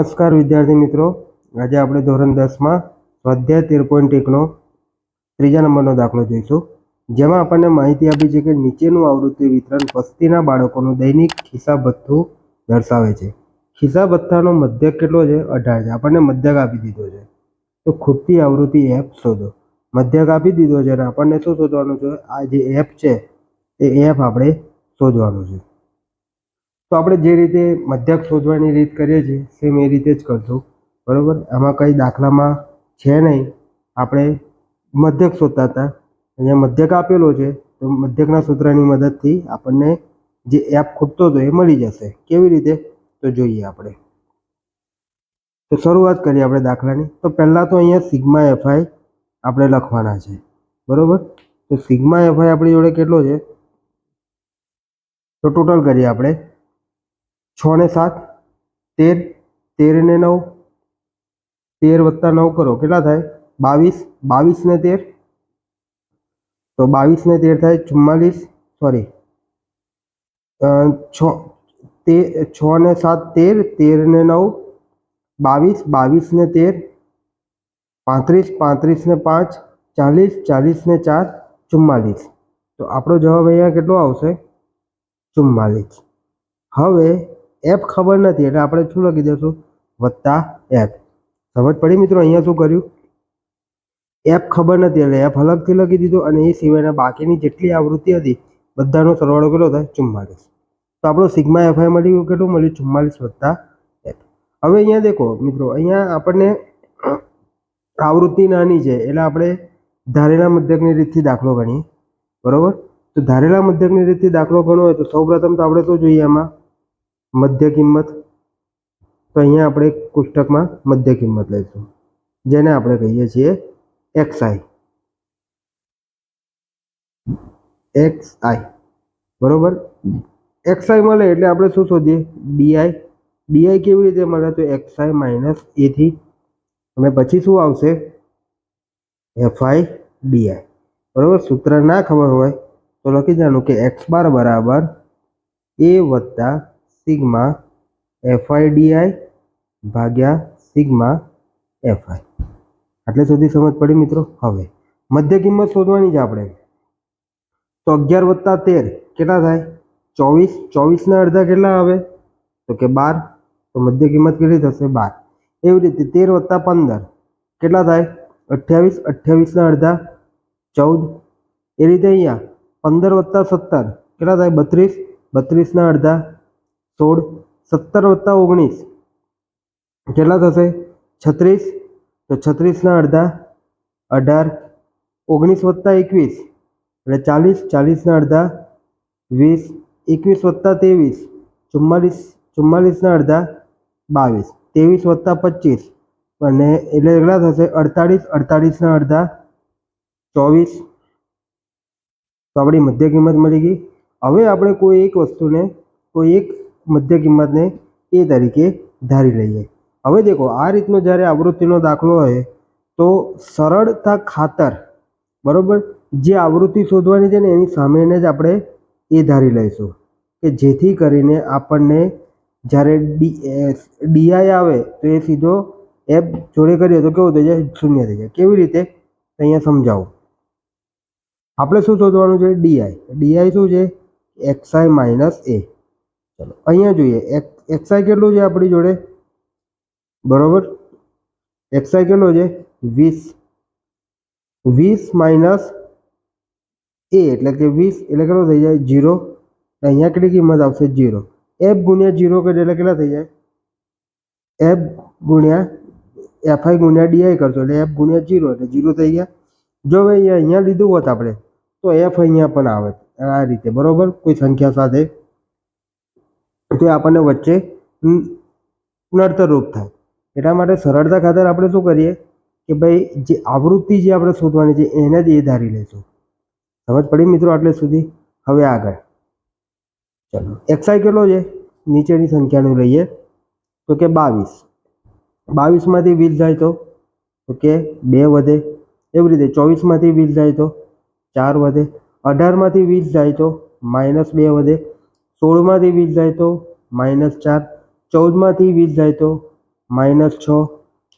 નમસ્કાર વિદ્યાર્થી મિત્રો. આજે આપણે ધોરણ દસમાં સ્વાધ્યાય તેર પોઈન્ટ એકનો ત્રીજા નંબરનો દાખલો જોઈશું. જેમાં આપણને માહિતી આપી છે કે નીચેનું આવૃત્તિ વિતરણ વસ્તીના બાળકોનું દૈનિક ખિસ્સા ભથ્થું દર્શાવે છે. ખિસ્સા ભથ્થાનો મધ્યક કેટલો છે? અઢાર છે. આપણને મધ્યક આપી દીધો છે. તો ખૂટતી આવૃત્તિ એપ શોધો. મધ્યક આપી દીધો છે અને આપણને શું શોધવાનું છે? આ જે એપ છે, એ એપ આપણે શોધવાનું છે. તો આપણે જે રીતે મધ્યક શોધવાની રીત કરીએ છીએ સેમ એ રીતે જ કરશું. બરાબર? આમાં કંઈ દાખલામાં છે નહીં. આપણે મધ્યક શોધતા હતા. અહીંયા મધ્યક આપેલો છે, તો મધ્યકના સૂત્રની મદદથી આપણને જે એપ ખૂટતો હતો એ મળી જશે. કેવી રીતે? તો જોઈએ આપણે. તો શરૂઆત કરીએ આપણે દાખલાની. તો પહેલાં તો અહીંયા સિગ્મા એફઆઈ આપણે લખવાના છે. બરાબર? તો સિગ્મા એફઆઈ આપણી જોડે કેટલો છે? તો ટોટલ કરીએ આપણે. છ ને સાત, તેર તેર ને નવ, તેર વત્તા નવ કરો. કેટલા થાય? બાવીસ બાવીસ ને તેર. તો બાવીસ ને તેર થાય ચુમ્માલીસ સોરી છ, તે, છ ને સાત, તેર તેર ને નવ, બાવીસ બાવીસ ને તેર, પાંત્રીસ પાંત્રીસ ને પાંચ, ચાલીસ ચાલીસ ને ચાર, ચુમ્માલીસ. તો આપણો જવાબ અહીંયા કેટલો આવશે? ચુમ્માલીસ. હવે એફ ખબર નથી, એટલે આપણે શું લખી દઈશું? વત્તા એફ સમજ પડી મિત્રો? અહીંયા શું કર્યું? એફ ખબર નથી, એટલે એફ અલગથી લખી દીધું અને એ સિવાયના બાકીની જેટલી આવૃત્તિ હતી, બધાનો સરવાળો કેટલો થાય? ચુમ્માલીસ તો આપણો સિગ્મા એફઆઈ મળી ગયું કેટલું? મળ્યું ચુમ્માલીસ વત્તા એફ હવે અહીંયા દેખો મિત્રો, અહીંયા આપણને આવૃત્તિ નાની છે, એટલે આપણે ધારેલા મધ્યકની રીતથી દાખલો ગણીએ. બરોબર? તો ધારેલા મધ્યકની રીતથી દાખલો ગણવો હોય તો સૌપ્રથમ તો આપણે શું જોઈએ આમાં? મધ્ય કિંમત. તો અહીંયા આપણે કોષ્ટકમાં મધ્ય કિંમત લઈશું. જેને આપણે કહીએ છીએ એક્સ આઈ. એક્સ આઈ. બરોબર? એક્સ આઈ મળે એટલે આપણે શું શોધીએ? ડીઆઈ ડીઆઈ કેવી રીતે મળે? તો એક્સ આઈ માઇનસ એથી અને પછી શું આવશે? એફઆઈ ડીઆઈ બરોબર? સૂત્ર ના ખબર હોય તો લખી દેવાનું કે એક્સ બાર બરાબર એ વત્તા sigma f i d i ભાગ્યા સિગ્મા એફઆઈ આટલે સુધી સમજ પડી મિત્રો? હવે, મધ્ય કિંમત શોધવાની છે આપણે. તો અગિયાર વત્તા તેર કેટલા થાય? ચોવીસ. ચોવીસના અડધા કેટલા આવે? તો કે બાર. તો મધ્ય કિંમત કેટલી થશે? બાર. એવી રીતે તેર વત્તા પંદર કેટલા થાય? અઠ્યાવીસ. અઠ્યાવીસના અડધા ચૌદ. એ રીતે અહીંયા પંદર વત્તા સત્તર કેટલા થાય? બત્રીસ. બત્રીસના અડધા સોળ, સત્તર વત્તા ઓગણીસ. કેટલા થશે? છત્રીસ. તો છત્રીસના અડધા, અઢાર. ઓગણીસ વત્તા એકવીસ. એટલે ચાલીસ, ચાલીસના અડધા, વીસ. એકવીસ વત્તા ત્રેવીસ. ચુમ્માલીસ, ચુમ્માલીસના અડધા, બાવીસ. ત્રેવીસ વત્તા પચીસ. અને એટલે કેટલા થશે? અડતાળીસ, અડતાળીસના અડધા, ચોવીસ. તો આપણી મધ્ય કિંમત મળી ગઈ. હવે આપણે કોઈ એક વસ્તુને, કોઈ એક મધ્ય કિંમતને એ તરીકે ધારી લઈએ. હવે દેખો, આ રીતનો જ્યારે આવૃત્તિનો દાખલો હોય, તો સરળતા ખાતર, બરાબર? જે આવૃત્તિ શોધવાની છે ને, એની સામેને જ આપણે એ ધારી લઈશું કે જેથી કરીને આપણને જ્યારે ડી ડીઆઈ આવે, તો એ સીધો એપ જોડે કરીએ તો કેવું થઈ જાય? શૂન્ય થઈ જાય. કેવી રીતે? અહીંયા સમજાવું. આપણે શું શોધવાનું છે? ડીઆઈ ડીઆઈ શું છે? X i minus A. ચલો, અહીંયા જોઈએ એક્સઆઈ કેટલું છે આપણી જોડે? બરોબર? એક્સઆઈ કેટલો છે? વીસ. વીસ માઇનસ એ, એટલે કે વીસ, એટલે કેટલો થઈ જાય? જીરો અહીંયા કેટલી કિંમત આવશે? જીરો એફ ગુણ્યા જીરો કરીએ એટલે કેટલા થઈ જાય? એફ ગુણ્યા, એફઆઈ ગુણ્યા ડીઆઈ કરશો એટલે એફ ગુણ્યા જીરો એટલે જીરો થઈ ગયા. જો હવે અહીંયા અહીંયા લીધું હોત આપણે, તો એફ અહીંયા પણ આવે આ રીતે, બરોબર? કોઈ સંખ્યા સાથે તો આપણને વચ્ચે નડતરરૂપ થાય. એટલા માટે સરળતા ખાતર આપણે શું કરીએ કે ભાઈ જે આવૃત્તિ જે આપણે શોધવાની છે, એને જ એ ધારી લઈશું. સમજ પડી મિત્રો આટલે સુધી? હવે આગળ. ચલો એક્સાઈ કેટલો છે? નીચેની સંખ્યાનું લઈએ. તો કે બાવીસ. બાવીસમાંથી વીસ જાય તો કે બે વધે. એવી રીતે ચોવીસમાંથી વીસ જાય તો? ચાર વધે. અઢારમાંથી વીસ જાય તો? માઇનસ બે વધે. સોળમાંથી વીસ જાય તો માઇનસ ચાર ચૌદમાંથી વીસ જાય તો માઇનસ છ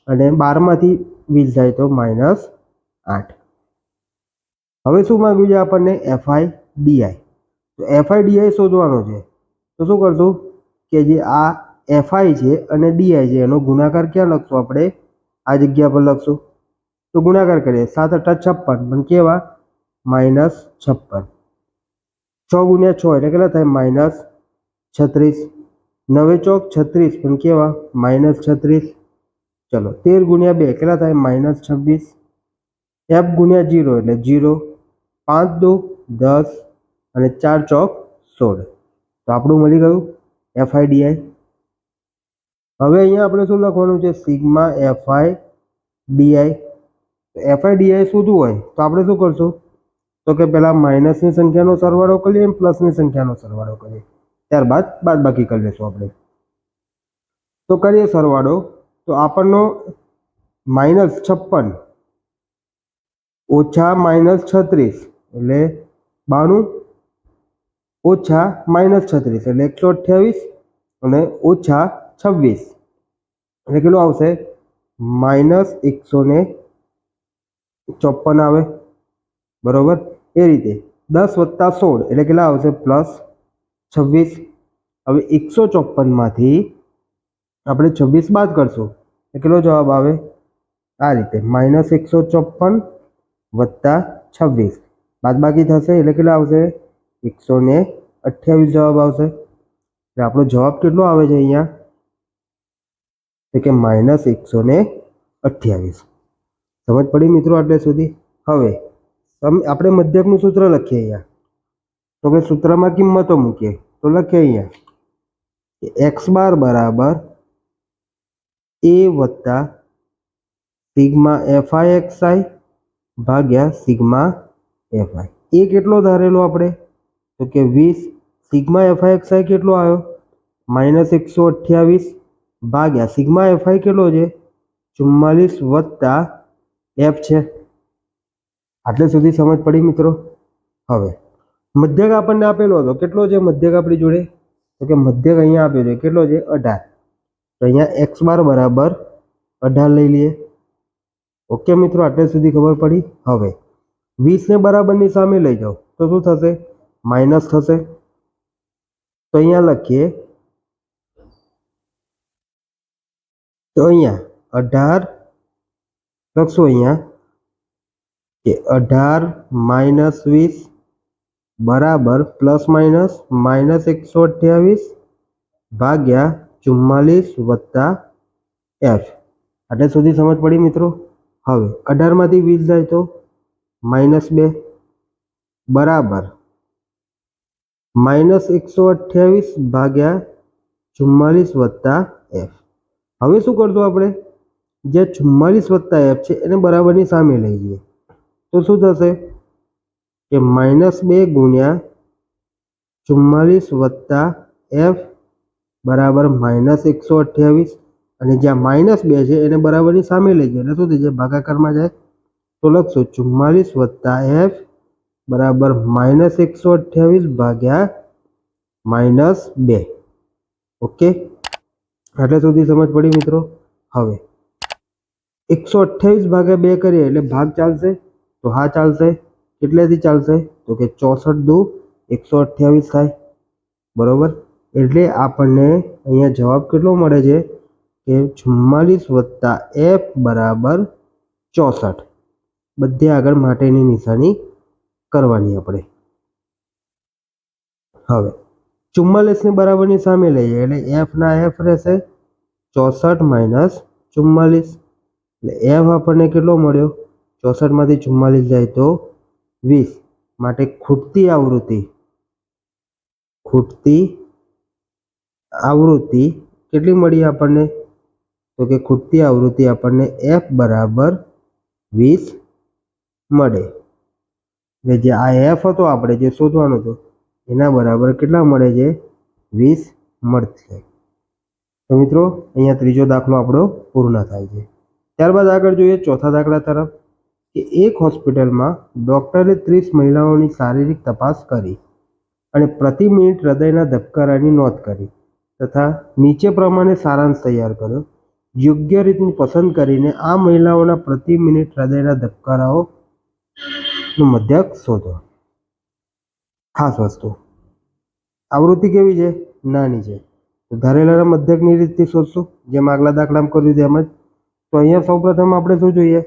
અને બારમાંથી વીસ જાય તો માઇનસ આઠ. હવે શું માગ્યું છે આપણને? એફઆઈ ડીઆઈ તો એફઆઈ ડીઆઈ શોધવાનો છે. તો શું કરશું? કે જે આ એફઆઈ છે અને ડીઆઈ છે, એનો ગુણાકાર ક્યાં લખશું આપણે? આ જગ્યા પર લખશું. તો ગુણાકાર કરીએ. સાત અઠા છપ્પન. પણ કેવા? માઇનસ છપ્પન. છ ગુણ્યા છ એટલે કેટલા થાય? માઇનસ છત્રીસ. નવે ચોક છત્રીસ, પણ કેવા? માઇનસ છત્રીસ. ચલો, તેર ગુણ્યા બે કેટલા થાય? માઇનસ છવ્વીસ. એફ ગુણ્યા જીરો એટલે જીરો પાંચ દો, દસ અને ચાર ચોક સોળ. તો આપણું મળી ગયું એફઆઈડીઆઈ હવે અહીંયા આપણે શું લખવાનું છે? Sigma f i d i f i d i શોધવું હોય તો આપણે શું કરશું? તો કે પહેલાં માઇનસની સંખ્યાનો સરવાળો કરીએ અને પ્લસની સંખ્યાનો સરવાળો કરીએ. ત્યારબાદ બાદ બાકી કરી લઈશું આપણે. તો કરીએ સરવાળો. તો આપણનો માઇનસ છપ્પન ઓછા માઇનસ છત્રીસ એટલે બાણું ઓછા માઇનસ છત્રીસ એટલે એકસો અઠ્યાવીસ અને ઓછા છવ્વીસ. એટલે કેટલું આવશે? માઇનસ એકસો ચોપન આવે. બરોબર? એ રીતે દસ વત્તા સોળ એટલે કેટલા આવશે? પ્લસ છવ્વીસ. હવે એકસો ચોપનમાંથી આપણે છવ્વીસ બાદ કરશું. એટલે કેટલો જવાબ આવે? આ રીતે માઇનસ એકસો ચોપન વત્તા છવ્વીસ. બાદબાકી થશે એટલે કેટલા આવશે? એકસો ને અઠ્યાવીસ જવાબ આવશે. એટલે આપણો જવાબ કેટલો આવે છે અહીંયા? તો કે માઇનસ એકસો ને અઠ્યાવીસ. સમજ પડી મિત્રો આટલે સુધી? હવે આપણે મધ્યકનું સૂત્ર લખીએ અહીંયા. તો કે સૂત્રમાં કિંમતો મૂકીએ. તો લખીએ અહીંયા એક્સ બાર બરાબર એ વત્તા સિગ્મા એફઆઈ એક્સઆઈ ભાગ્યા સિગ્મા એફઆઈ એ કેટલો ધારેલો આપણે? તો કે વીસ સિગ્મા એફઆઈ એક્સઆઈ કેટલો આવ્યો? માઇનસ એકસો અઠ્યાવીસ ભાગ્યા સિગ્મા એફઆઈ કેટલો છે? ચુમ્માલીસ વત્તા એફ છે. આટલે સુધી સમજ પડી મિત્રો? હવે, મધ્યક આપણને આપેલો હતો. કેટલો છે મધ્યક આપણી જોડે? તો કે મધ્યક અહીંયા આપ્યો છે. કેટલો છે? અઢાર. તો અહીંયા એક્સ બાર બરાબર અઢાર લઈ લઈએ. ઓકે મિત્રો, આટલે સુધી ખબર પડી. હવે વીસને બરાબરની સામે લઈ જાઓ. તો શું થશે? માઇનસ થશે. તો અહીંયા લખીએ. તો અહીંયા અઢાર લખશું અહીંયા. કે અઢાર માઇનસ વીસ બરાબર પ્લસ માઇનસ માઇનસ એકસો અઠ્યાવીસ ભાગ્યા ચુમ્માલીસ વત્તા એફ. આટલે સુધી સમજ પડી મિત્રો? હવે, અઢારમાંથી વીસ જાય તો માઇનસ બે. બરાબર. માઇનસ એકસો અઠ્યાવીસ ભાગ્યા ચુમ્માલીસ વત્તા એફ. હવે શું કરશું આપણે? જે ચુમ્માલીસ વત્તા એફ છે, એને બરાબરની સામે લઈ જઈએ તો શું થશે? કે માઇનસ બે ગુણ્યા ચુમ્માલીસ વત્તા એફ બરાબર માઇનસ એકસો અઠ્યાવીસ. અને જ્યાં માઇનસ બે છે, એને બરાબરની સામે લઈ જાય એટલે શું થઈ જાય? ભાગાકારમાં જાય. તો લખશો ચુમ્માલીસ વત્તા એફ બરાબર માઇનસ એકસો અઠ્યાવીસ ભાગ્યા માઇનસ બે. ઓકે? એટલે સુધી સમજ પડી મિત્રો? હવે. એકસો અઠ્યાવીસ ભાગ્યા બે કરીએ એટલે ભાગ ચાલશે. તો હા ચાલશે? કેટલેથી ચાલશે? તો કે ચોસઠ દુ એકસો અઠ્યાવીસ થાય. બરાબર? એટલે આપણને અહીંયા જવાબ કેટલો મળે છે? કે ચુમ્માલીસ વત્તા એફ બરાબર ચોસઠ. બધે આગળ માટેની નિશાની કરવાની આપણે. હવે, ચુમ્માલીસની બરાબરની સામે લઈએ. એટલે એફના એફ રહેશે. ચોસઠ માઇનસ ચુમ્માલીસ. એટલે એફ આપણને કેટલો મળ્યો? ચોસઠમાંથી ચુમ્માલીસ જાય તો વીસ. માટે ખૂટતી આવૃત્તિ ખૂટતી આવૃત્તિ કેટલી મળી આપણને? તો કે ખૂટતી આવૃત્તિ આપણને એફ બરાબર વીસ મળે. એટલે જે આ એફ હતો, આપણે જે શોધવાનો હતો, એના બરાબર કેટલા મળે છે? વીસ મળશે. તો મિત્રો, અહીંયા ત્રીજો દાખલો આપણો પૂર્ણ થાય છે. ત્યારબાદ આગળ જોઈએ ચોથા દાખલા તરફ. કે એક હોસ્પિટલમાં ડૉક્ટરે ત્રીસ મહિલાઓની શારીરિક તપાસ કરી અને પ્રતિ મિનિટ હૃદયના ધબકારાની નોંધ કરી તથા નીચે પ્રમાણે સારાંશ તૈયાર કર્યો. યોગ્ય રીતની પસંદ કરીને આ મહિલાઓના પ્રતિ મિનિટ હૃદયના ધબકારાઓ નું મધ્યક શોધો. ખાસ વસ્તુ. આવૃત્તિ કેવી છે? નાની છે. ધારેલાના મધ્યકની રીતથી શોધશું. જેમ આગલા દાખલામાં કર્યું તેમ જ. તો અહીંયા સૌપ્રથમ આપણે શું જોઈએ?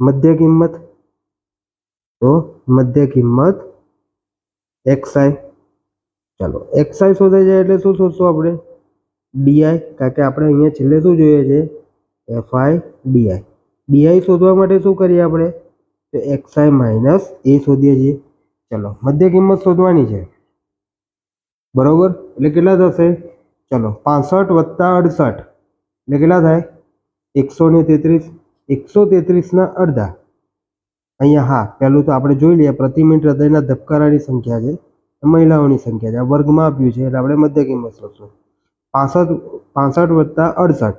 મધ્ય કિંમત તો મધ્ય કિંમત એક્સઆઈ ચાલો એક્સઆઈ શોધે છે એટલે શું શોધશું આપણે ડીઆઈ કારણ કે આપણે અહીંયા છેલ્લે શું જોઈએ છે એફઆઈ ડીઆઈ ડીઆઈ શોધવા માટે શું કરીએ આપણે તો એક્સઆઈ માઇનસ એ શોધીએ છીએ ચલો મધ્ય કિંમત શોધવાની છે બરોબર એટલે કેટલા થશે ચલો પાસઠ વત્તા અડસઠ એટલે કેટલા થાય એકસો ને તેત્રીસ એકસો તેત્રીસના અડધા. અહીંયા હા, પહેલું તો આપણે જોઈ લઈએ, પ્રતિ મિનિટ હૃદયના ધબકારાની સંખ્યા છે મહિલાઓની સંખ્યા છે. આ વર્ગમાં આપ્યું છે, એટલે આપણે મધ્ય કિંમત શોધશું પાસઠ પાસઠ વત્તા અડસઠ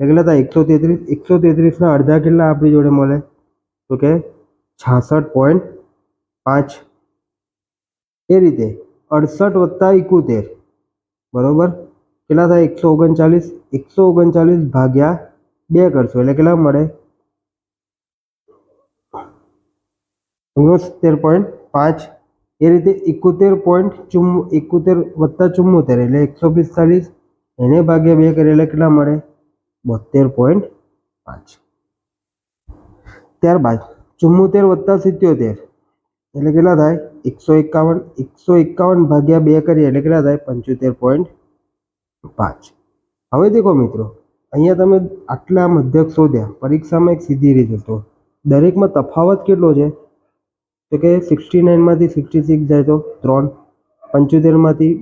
કેટલા થાય એકસો તેત્રીસ, એકસો તેત્રીસના અડધા કેટલા આપણી જોડે મળે? તો કે છાસઠ પોઈન્ટ પાંચ. એ રીતે અડસઠ વત્તા એકોતેર, બરોબર? કેટલા થાય? એકસો ઓગણચાલીસ એકસો ઓગણચાલીસ ભાગ્યા બે કરશો, એટલે કેટલા મળે? ઓગણસિત્તેર પોઈન્ટ પાંચ એ રીતે એકોતેર પોઈન્ટ ચુમ્ એકોતેર વત્તા ચુમ્મોતેર એટલે એકસો પિસ્તાલીસ એને ભાગ્યા બે કરીએ એટલે કેટલા મળે બોતેર પોઈન્ટ પાંચ ત્યારબાદ ચુમ્મોતેર વત્તા સિત્યોતેર એટલે કેટલા થાય એકસો એકાવન એકસો એકાવન ભાગ્યા બે કરીએ એટલે કેટલા થાય પંચોતેર પોઈન્ટ પાંચ હવે દેખો મિત્રો અહીંયા તમે આટલા મધ્યક શોધ્યા પરીક્ષામાં એક સીધી રીતે તો દરેકમાં તફાવત કેટલો છે તો કે સિક્સટી નાઇનમાંથી સિક્સટી સિક્સ જાય તો ત્રણ પંચોતેરમાંથી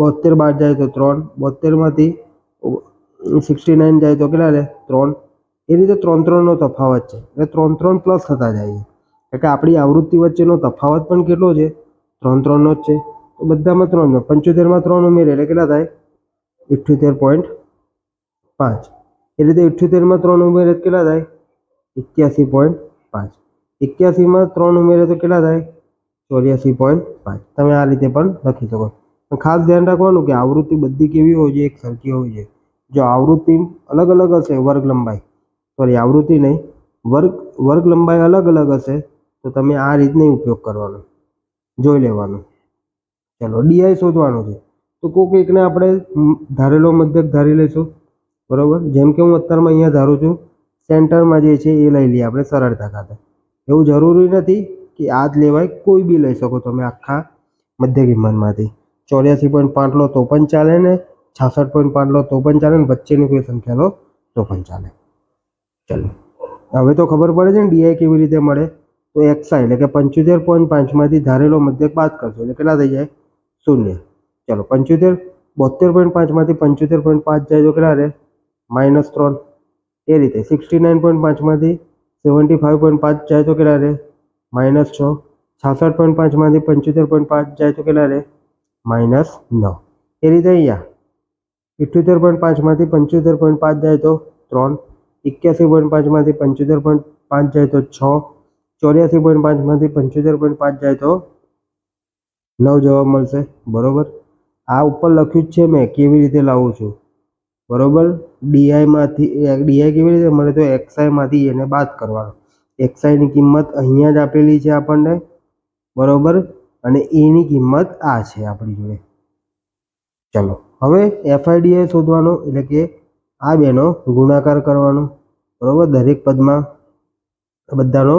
બોતેર બાર જાય તો ત્રણ બોતેરમાંથી સિક્સટી નાઇન જાય તો કેટલા રહે ત્રણ. એ રીતે ત્રણ ત્રણનો તફાવત છે. એટલે ત્રણ ત્રણ પ્લસ થતા જાય છે. કે આપણી આવૃત્તિ વચ્ચેનો તફાવત પણ કેટલો છે? ત્રણ ત્રણનો જ છે. તો બધામાં ત્રણ પંચોતેરમાં ત્રણ ઉમેરે એટલે કેટલા થાય? ઇઠ્યોતેર પોઈન્ટ પાંચ. એ રીતે ઇઠ્યોતેરમાં ત્રણ ઉમેરે કેટલા થાય? એક્યાસી પોઈન્ટ પાંચ. એક્યાસીમાં ત્રણ ઉમેરે તો કેટલા થાય? ચોર્યાસી પોઈન્ટ પાંચ. તમે આ રીતે પણ લખી શકો. ખાસ ધ્યાન રાખવાનું કે આવૃત્તિ બધી કેવી હોય છે? એક સરખી હોય છે. જો આવૃત્તિ અલગ અલગ હશે, વર્ગ લંબાઈ. સોરી આવૃત્તિ નહીં. વર્ગ વર્ગ લંબાઈ અલગ અલગ હશે, તો તમે આ રીતને ઉપયોગ કરવાનો. જોઈ લેવાનું. ચલો ડીઆઈ શોધવાનું છે. તો કોઈક એકને આપણે ધારેલો મધ્યક ધારી લઈશું બરોબર? જેમ કે હું અત્યારમાં અહીંયા ધારું છું. સેન્ટરમાં જે છે એ લઈ લઈએ આપણે સરળતા ખાતે. એવું જરૂરી નથી કે આ જ લેવાય કોઈ બી લઈ શકો તમે આખા મધ્ય કિંમતમાંથી. ચોર્યાસી પોઈન્ટ પાંચ લો તો પણ ચાલે ને, છાસઠ પોઈન્ટ પાંચ લો તો પણ ચાલે ને, વચ્ચેની કોઈ સંખ્યા લો તો પણ ચાલે. ચાલો. હવે તો ખબર પડે છે ને ડીઆઈ કેવી રીતે મળે? તો એક્સઆઈ એટલે કે પંચોતેર પોઈન્ટ પાંચમાંથી ધારેલો મધ્યક બાદ કરશો એટલે કેટલા થઈ જાય? શૂન્ય. ચલો, પંચોતેર બોતેર પોઈન્ટ પાંચમાંથી પંચોતેર પોઈન્ટ પાંચ જાય તો કેટલા રહે? માઇનસ ત્રણ. એ રીતે સિક્સટી નાઇન પોઈન્ટ પાંચમાંથી સેવન્ટી ફાઇવ પોઈન્ટ પાંચ જાય તો કેટલા રહે? માઇનસ છ. છાસઠ પોઈન્ટ પાંચમાંથી પંચોતેર પોઈન્ટ પાંચ જાય તો કેટલા રહે? માઇનસ નવ. એ રીતે અહીંયા ઇઠ્યોતેર પોઈન્ટ પાંચમાંથી પંચોતેર પોઈન્ટ પાંચ જાય તો ત્રણ. એક્યાસી પોઈન્ટ પાંચમાંથી પંચોતેર પોઈન્ટ પાંચ જાય તો છ. ચોર્યાસી પોઈન્ટ પાંચમાંથી પંચોતેર પોઈન્ટ પાંચ જાય તો નવ જવાબ મળશે. બરોબર? આ ઉપર લખ્યું જ છે મેં, કેવી રીતે લાવું છું? બરોબર? ડીઆઈમાંથી ડીઆઈ કેવી રીતે? મળે તો એક્સઆઈમાંથી એને બાદ કરવાનો. એક્સઆઈની કિંમત અહીંયા જ આપેલી છે આપણને. બરોબર? અને એની કિંમત આ છે આપણી જોડે. ચલો, હવે એફઆઈડીઆઈ શોધવાનો, એટલે કે આ બેનો ગુણાકાર કરવાનો. બરોબર? દરેક પદમાં બધાનો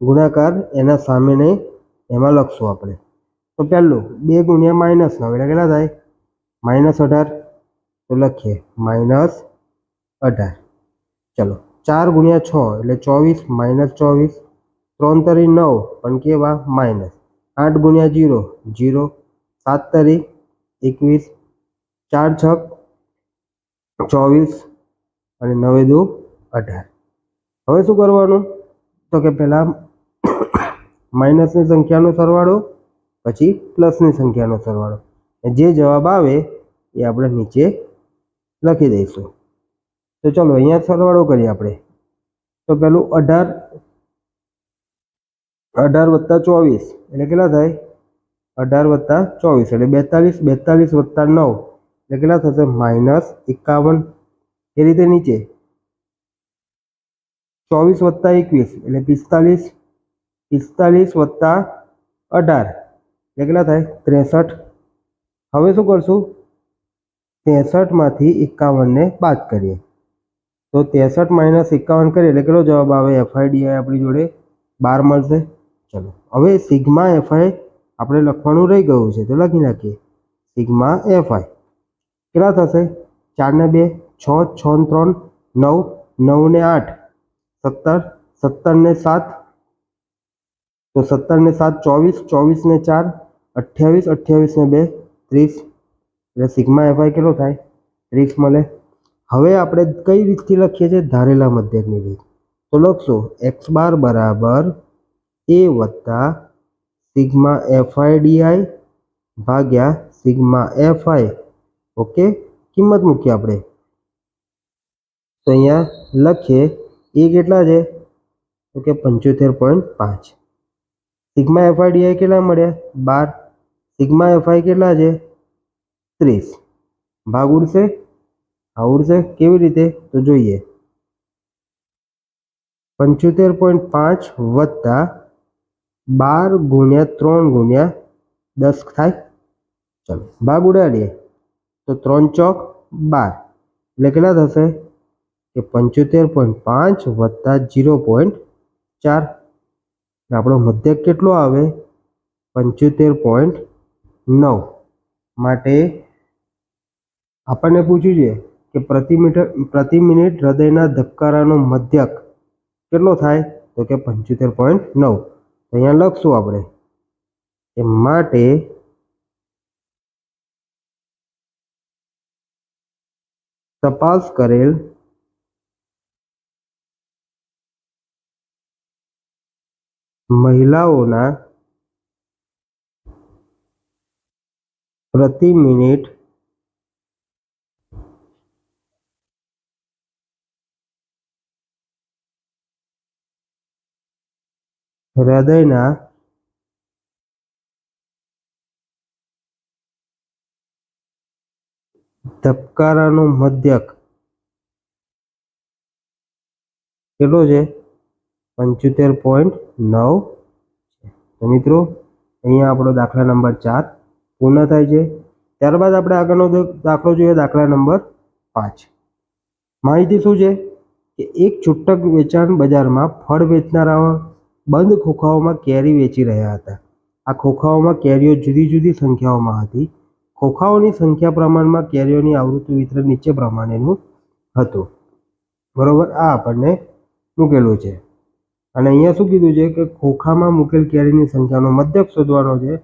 ગુણાકાર એના સામેને એમાં લખશું આપણે. તો પહેલું, બે ગુણ્યા માઇનસ નવ એટલે કેટલા થાય? માઇનસ અઢાર. તો લખીએ. માઇનસ અઢાર. ચલો, ચાર ગુણ્યા છ એટલે ચોવીસ માઇનસ ચોવીસ. ત્રણ તરી નવ, પણ કેવા? માઇનસ આઠ ગુણ્યા જીરો જીરો. સાત તરી એકવીસ. ચાર છક, ચોવીસ. અને નવે દુ અઢાર. હવે શું કરવાનું? તો કે પહેલાં માઇનસની સંખ્યાનો સરવાળો, પછી પ્લસની સંખ્યાનો સરવાળો. જે જવાબ આવે, એ આપણે નીચે લખી દઈશું. તો ચલો અહીંયા સરવાળો કરીએ આપણે. તો પેલું અઢાર અઢાર વત્તા ચોવીસ. એટલે કેટલા થાય? અઢાર વત્તા ચોવીસ. એટલે બેતાલીસ બેતાલીસ વત્તા નવ. એટલે કેટલા થશે? માઇનસ એકાવન. એ રીતે નીચે. ચોવીસ વત્તા એકવીસ. એટલે પિસ્તાલીસ પિસ્તાલીસ વત્તા અઢાર. એટલે કેટલા થાય? ત્રેસઠ. હવે શું કરશું? ત્રેસઠમાંથી એકાવનને બાદ કરીએ. તો ત્રેસઠ માઇનસ એકાવન કરીએ એટલે કેટલો જવાબ આવે? એફઆઈડીઆઈ આપણી જોડે બાર મળશે. ચલો, હવે સિગ્મા એફઆઈ આપણે લખવાનું રહી ગયું છે તો લખી નાખીએ. સિગ્મા એફઆઈ કેટલા થશે? ચાર ને બે, છ છ ત્રણ, નવ નવ ને આઠ, સત્તર સત્તર ને સાત, તો સત્તર ને સાત ચોવીસ ચોવીસ ને ચાર, અઠ્યાવીસ અઠ્યાવીસ ને બે, ત્રીસ એટલે સિગ્મા એફઆઈ કેટલો થાય? ત્રીસ મળે. હવે આપણે કઈ રીતથી લખીએ છીએ? ધારેલા મધ્યકની રીત. તો લખશો એક્સ બાર બરાબર એ વત્તા sigma f i d i ભાગ્યા સિગ્મા એફઆઈ ઓકે? કિંમત મૂકીએ આપણે. તો અહીંયા લખીએ એ કેટલા છે? તો કે પંચોતેર પોઈન્ટ પાંચ. સિગ્મા એફઆઈ ડીઆઈ કેટલા મળ્યા? બાર. સિગ્મા એફઆઈ કેટલા છે? ત્રીસ ભાગ ઉડશે? આ ઉડશે. કેવી રીતે? તો જોઈએ. પંચોતેર પોઈન્ટ પાંચ વત્તા બાર ગુણ્યા ત્રણ ગુણ્યા દસ થાય. ચાલો, ભાગ ઉડાડીએ. તો ત્રણ ચોક બાર. એટલે કેટલા થશે? કે પંચોતેર પોઈન્ટ પાંચ વત્તા જીરો પોઈન્ટ ચાર. આપણો મધ્યક કેટલો આવે? પંચોતેર પોઈન્ટ નવ. માટે આપણને પૂછ્યું છે કે પ્રતિ મીટર પ્રતિ મિનિટ હૃદયના ધબકારાનો મધ્યક કેટલો થાય? તો કે પંચોતેર પોઈન્ટ નવ. અહીંયા લખશું આપણે. એ માટે તપાસ કરેલ મહિલાઓના પ્રતિ મિનિટ હૃદયના ધબકારાનો મધ્યક કેટલો છે? પંચોતેર પોઈન્ટ નવ તો મિત્રો, અહીંયા આપણો દાખલા નંબર ચાર પૂર્ણ થાય છે. ત્યારબાદ આપણે આગળનો દાખલો જોઈએ, દાખલા નંબર પાંચ. માહિતી શું છે? કે એક છૂટક વેચાણ બજારમાં ફળ વેચનારાઓ બંધ ખોખાઓમાં કેરી વેચી રહ્યા હતા. આ ખોખાઓમાં કેરીઓ જુદી જુદી સંખ્યાઓમાં હતી. ખોખાઓની સંખ્યા પ્રમાણમાં કેરીઓની આવૃત્તિ વિતરણ નીચે પ્રમાણેનું હતું. બરોબર, આ આપણને મૂકેલું છે. અને અહીંયા શું કીધું છે કે ખોખામાં મૂકેલ કેરીની સંખ્યાનો મધ્યક શોધવાનો છે.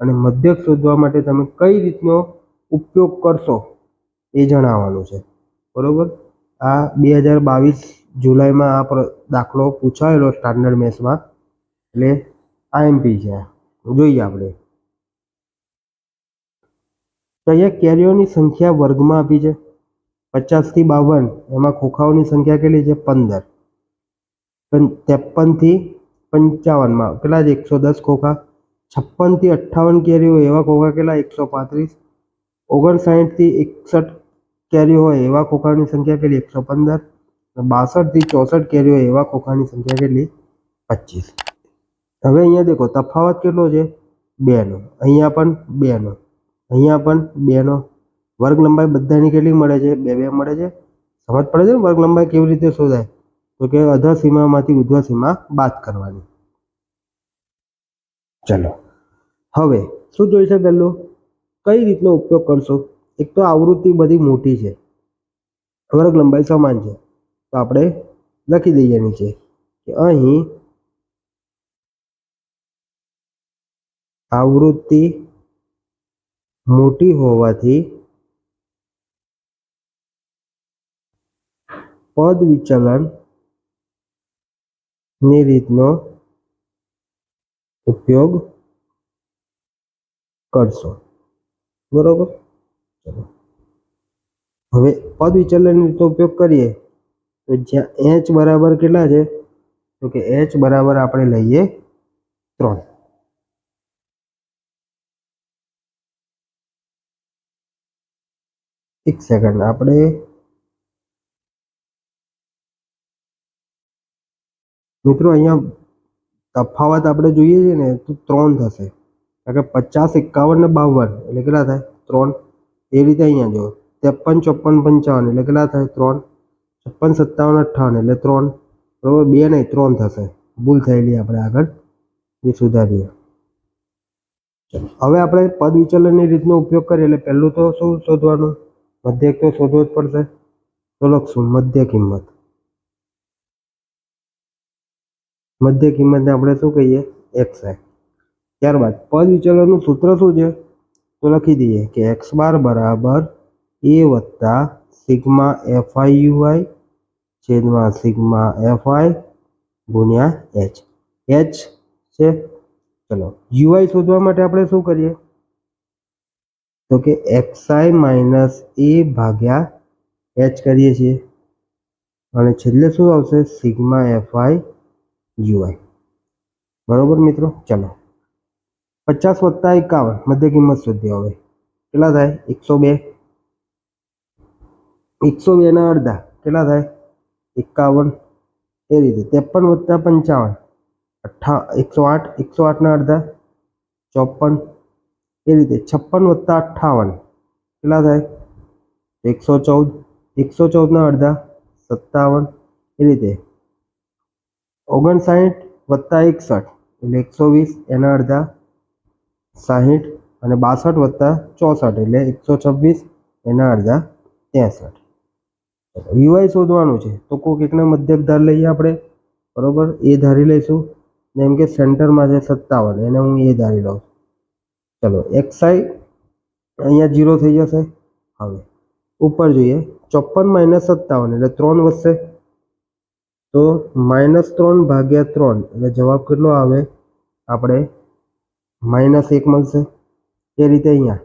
અને મધ્યક શોધવા માટે તમે કઈ રીતનો ઉપયોગ કરશો એ જણાવવાનું છે. બરોબર? આ બે હજાર બાવીસ જુલાઈમાં આ દાખલો પૂછાયેલો સ્ટાન્ડર્ડ મેથ્સમાં. એટલે આઈએમપી છે. જોઈએ આપણે. તો અહીંયા કેરીઓની સંખ્યા વર્ગમાં આપી છે. પચાસથી બાવન. એમાં ખોખાઓની સંખ્યા કેટલી છે? પંદર. ત્રેપનથી પંચાવનમાં. કેટલા છે? એકસો દસ ખોખા. છપ્પનથી અઠ્ઠાવન કેરીઓ. એવા ખોખા કેટલા? એકસો પાંત્રીસ. ઓગણસાઠથી એકસઠ કેરીઓ હોય. એવા ખોખાની સંખ્યા કેટલી? એકસો પંદર. બાસઠથી ચોસઠ કેરીઓ એવા ખોખાની સંખ્યા કેટલી? પચીસ. હવે અહીંયા દેખો, તફાવત કેટલો છે? બેનો. અહીંયા પણ બેનો. અહીંયા પણ બેનો. વર્ગ લંબાઈ બધાની કેટલી મળે છે? બે બે મળે છે? સમજ પડે છે ને? વર્ગ લંબાઈ કેવી રીતે શોધાય? તો કે અધર સીમામાંથી ઉધ્વ સીમા બાદ કરવાની. ચલો. હવે, શું જોઈશે પહેલું? કઈ રીતનો ઉપયોગ કરશો? એક તો આવૃત્તિ બધી મોટી છે. વર્ગ લંબાઈ સમાન છે. તો આપણે લખી દઈએ નીચે કે અહીં આવૃત્તિ મોટી હોવાથી પદ વિચલનની રીતનો ઉપયોગ કરશો. બરોબર? ચલો. હવે પદ વિચલનની રીતનો ઉપયોગ કરીએ. તો જ્યાં એચ બરાબર કેટલા છે? તો કે એચ બરાબર આપણે લઈએ ત્રણ. એક સેકન્ડ આપણે મિત્રો અહીંયા તફાવત આપણે જોઈએ છે ને, તો ત્રણ થશે. કારણ કે પચાસ, એકાવન ને બાવન, એટલે કેટલા થાય? ત્રણ. એ રીતે અહીંયા જુઓ. ત્રેપન, ચોપન, પંચાવન, એટલે કેટલા થાય? ત્રણ. છપ્પન, સત્તાવન, અઠ્ઠાવન એટલે ત્રણ. બરોબર? બે નહીં, ત્રણ થશે. ભૂલ થયેલી આપણે આગળ. એ સુધારીએ. હવે આપણે પદ વિચલનની રીતનો ઉપયોગ કરીએ. એટલે પહેલું તો શું શોધવાનું? મધ્યક તો શોધવો જ પડશે. તો લખશું મધ્ય કિંમત. મધ્ય કિંમતને આપણે શું કહીએ? એક્સ આઈ ત્યારબાદ પદ વિચલનનું સૂત્ર શું છે? તો લખી દઈએ કે એક્સ બાર બરાબર એ વત્તા sigma f i u i છેદમાં સિગ્મા એફ આઈ ગુણ્યા એચ. એચ છે, ચલો, યુઆઈ શોધવા માટે આપણે શું કરીએ? તો કે એક્સઆઈ માઇનસ એ ભાગ્યા એચ કરીએ છીએ. અને છેલ્લે શું આવશે? Sigma f i u i. બરોબર મિત્રો? ચલો. પચાસ વત્તા એકાવન, મધ્ય કિંમત શોધી હવે. કેટલા થાય? એકસો બે. એકસો બેના અડધા. કેટલા થાય? એકાવન. એ રીતે. ત્રેપન વત્તા પંચાવન. અઠ્ઠા એકસો આઠ, એકસો આઠના અડધા. ચોપન. એ રીતે. છપ્પન વત્તા અઠ્ઠાવન. કેટલા થાય? એકસો ચૌદ. એકસો ચૌદના અડધા. સત્તાવન. એ રીતે. ઓગણસાઠ વત્તા એકસઠ. એટલે એકસો વીસ. એના અડધા. સાહીઠ. અને બાસઠ વત્તા ચોસઠ. એટલે એકસો છવ્વીસ. એના અડધા ત્રેસઠ. યુઆઈ શોધવાનું છે, તો કોઈક એકને મધ્યક ધાર લઈએ આપણે. બરોબર? એ ધારી લઈશું. જેમ કે સેન્ટરમાં છે સત્તાવન, એને હું એ ધારી લઉં ચલો એક્સઆઈ અહીંયા જીરો થઈ જશે. હવે, ઉપર જોઈએ. ચોપન માઇનસ સત્તાવન, એટલે ત્રણ વધશે. તો માઇનસ ત્રણ ભાગ્યા ત્રણ, એટલે જવાબ કેટલો આવે? આપણે માઇનસ એક મળશે. એ રીતે અહીંયા.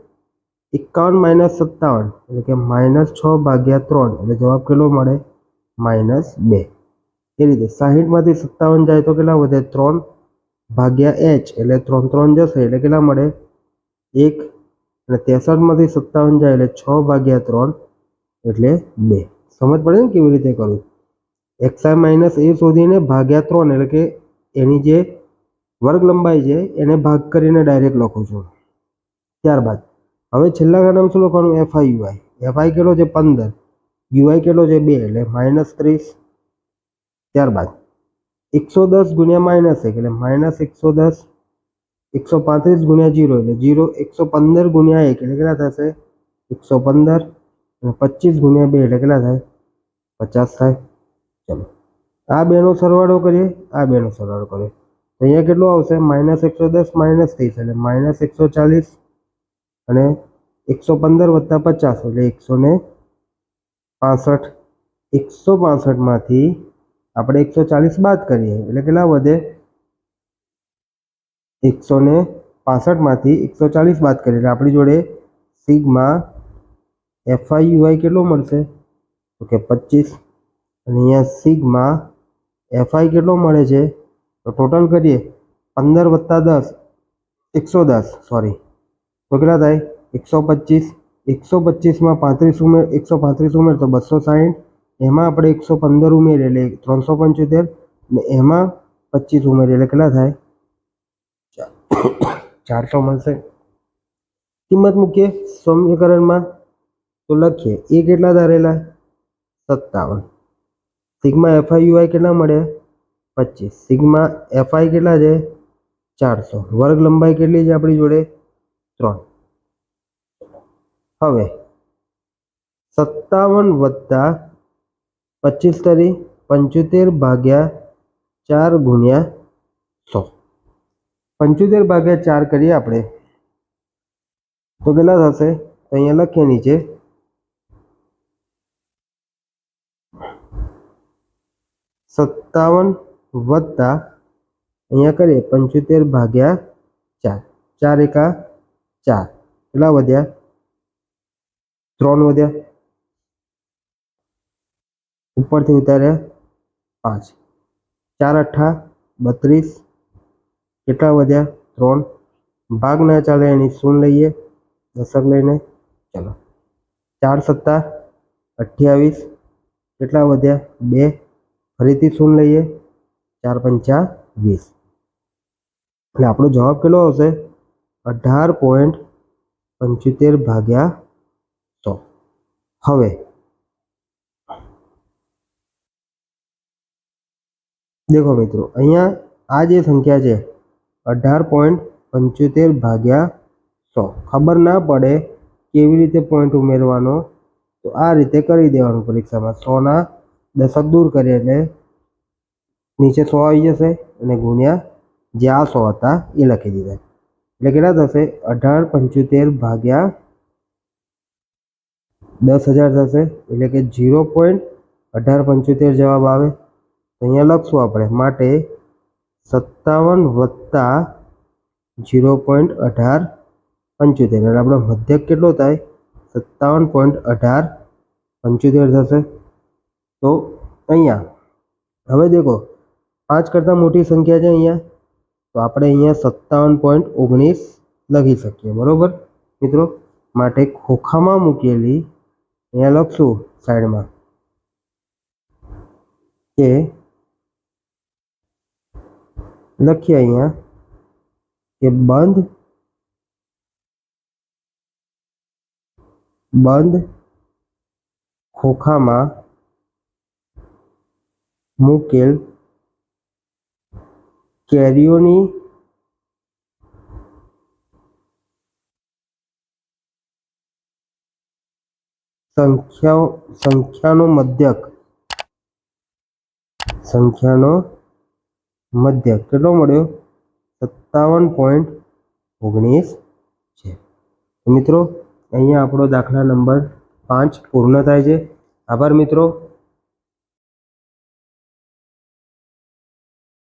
એકાવન માઇનસ સત્તાવન, એટલે કે માઇનસ છ ભાગ્યા ત્રણ, એટલે જવાબ કેટલો મળે? માઇનસ બે. એ રીતે સાહીઠમાંથી સત્તાવન જાય તો કેટલા વધે? ત્રણ ભાગ્યા એચ, એટલે ત્રણ ત્રણ જશે, એટલે કેટલા મળે? એક. અને ત્રેસઠમાંથી સત્તાવન જાય, એટલે છ ભાગ્યા ત્રણ, એટલે બે. સમજ પડે ને કેવી રીતે કરું એક્સઆઈ માઇનસ એ શોધીને ભાગ્યા ત્રણ, એટલે કે એની જે વર્ગ લંબાઈ છે, એને ભાગ કરીને ડાયરેક્ટ લખું છું. ત્યારબાદ. હવે છેલ્લા ગાડામાં શું લખવાનું? એફઆઈ યુઆઈ એફઆઈ કેટલો છે? પંદર. યુઆઈ કેટલો છે? બે. એટલે માઇનસ ત્રીસ. ત્યારબાદ એકસો દસ ગુણ્યા માઇનસ એક. એટલે માઇનસ એકસો દસ. એકસો પાંત્રીસ ગુણ્યા જીરો એટલે જીરો એકસો પંદર ગુણ્યા એક. એટલે કેટલા થશે? એકસો પંદર. અને પચીસ ગુણ્યા બે. એટલે કેટલા થાય? પચાસ થાય. ચલો. આ બેનો સરવાળો કરીએ. આ બેનો સરવાળો કરીએ. તો અહીંયા કેટલો આવશે? માઇનસ એકસો દસ માઇનસ ત્રીસ. એટલે માઇનસ એકસો ચાલીસ. અને એકસો પંદર વત્તા પચાસ એટલે એકસો ને પાસઠ. એકસો પાસઠમાંથી આપણે એકસો ચાલીસ બાદ કરીએ. એટલે કેટલા વધે? એકસો ને પાસઠમાંથી એકસો ચાલીસ બાદ કરીએ. એટલે આપણી જોડે સિગમાં એફઆઈ યુઆઈ કેટલો મળશે? તો કે પચીસ. અને અહીંયા સિગમાં એફઆઈ કેટલો મળે છે? તો ટોટલ કરીએ. પંદર વત્તા દસ. એકસો દસ, સોરી. તો કેટલા થાય એકસો પચીસ એકસો પચીસમાં પાંત્રીસ ઉમેર, એકસો પાંત્રીસ ઉમેર તો બસો સાહીઠ. એમાં આપણે એકસો પંદર ઉમેરીએ એટલે ત્રણસો પંચોતેર ને એમાં પચીસ ઉમેરીએ એટલે કેટલા થાય? ચારસો મળશે. કિંમત મૂકીએ સમીકરણમાં. તો લખીએ, એ કેટલા ધારેલા? સત્તાવન. સિગ્મા એફઆઈ યુઆઈ કેટલા મળે? પચીસ. સિગ્મા એફઆઈ કેટલા છે? ચારસો. વર્ગ લંબાઈ કેટલી છે આપણી જોડે? ત્રણ. હવે, સત્તાવન વત્તા પચીસ તરી પંચોતેર ભાગ્યા ચાર ગુણ્યા સો. પંચોતેર ભાગ્યા ચાર કરીએ આપણે. તો કેટલા થશે? તો અહીંયા લખીએ નીચે. સત્તાવન વત્તા અહીંયા કરીએ પંચોતેર ભાગ્યા ચાર. ચાર એકા ચાર કેટલા વધ્યા ત્રણ વધ્યા ઉપરથી ઉતાર્યા પાંચ ચાર અઠ્ઠા બત્રીસ કેટલા વધ્યા ત્રણ ભાગ ના ચાલે એની શૂન લઈએ દશક લઈને ચલો ચાર સત્તા અઠ્યાવીસ કેટલા વધ્યા બે ફરીથી શૂન્ય લઈએ ચાર પંચા વીસ એટલે આપણો જવાબ કેટલો આવશે અઢાર પોઈન્ટ પંચોતેર ભાગ્યા સો. હવે દેખો મિત્રો, અહીંયા આ જે સંખ્યા છે, અઢાર પોઈન્ટ પંચોતેર ભાગ્યા સો. ખબર ના પડે કેવી રીતે પોઈન્ટ ઉમેરવાનો. તો આ રીતે કરી દેવાનું પરીક્ષામાં. સોના દશક દૂર કરીએ એટલે નીચે સો આવી જશે અને ગુણ્યા જે આ સો હતા એ લખી દીધા. એટલે કેટલા થશે અઢાર પંચોતેર ભાગ્યા દસ હજાર થશે એટલે કે ઝીરો પોઈન્ટ અઢાર પંચોતેર જવાબ આવે. તો અહીંયા લખશું આપણે, માટે સત્તાવન વત્તા ઝીરો પોઈન્ટ અઢાર પંચોતેર, એટલે આપણો મધ્યક કેટલો થાય? સત્તાવન પોઈન્ટ અઢાર પંચોતેર થશે. તો અહીંયા, હવે દેખો, પાંચ કરતાં મોટી સંખ્યા છે અહીંયા. તો આપણે અહીંયા સત્તાવન પોઈન્ટ ઓગણીસ લખી શકીએ, બરોબર? મિત્રો, માટે ખોખામાં મૂકેલી, અહીંયા લખશું સાઈડમાં, કે લખીએ અહીંયા, કે બંધ બંધ ખોખામાં મૂકેલ કેરીઓની સંખ્યાઓ, સંખ્યાનો મધ્યક. સંખ્યાનો મધ્યક. કેટલો મળ્યો? સત્તાવન પોઈન્ટ ઓગણીસ છે. મિત્રો, અહીંયા આપણો દાખલા નંબર પાંચ પૂર્ણ થાય છે. આભાર મિત્રો.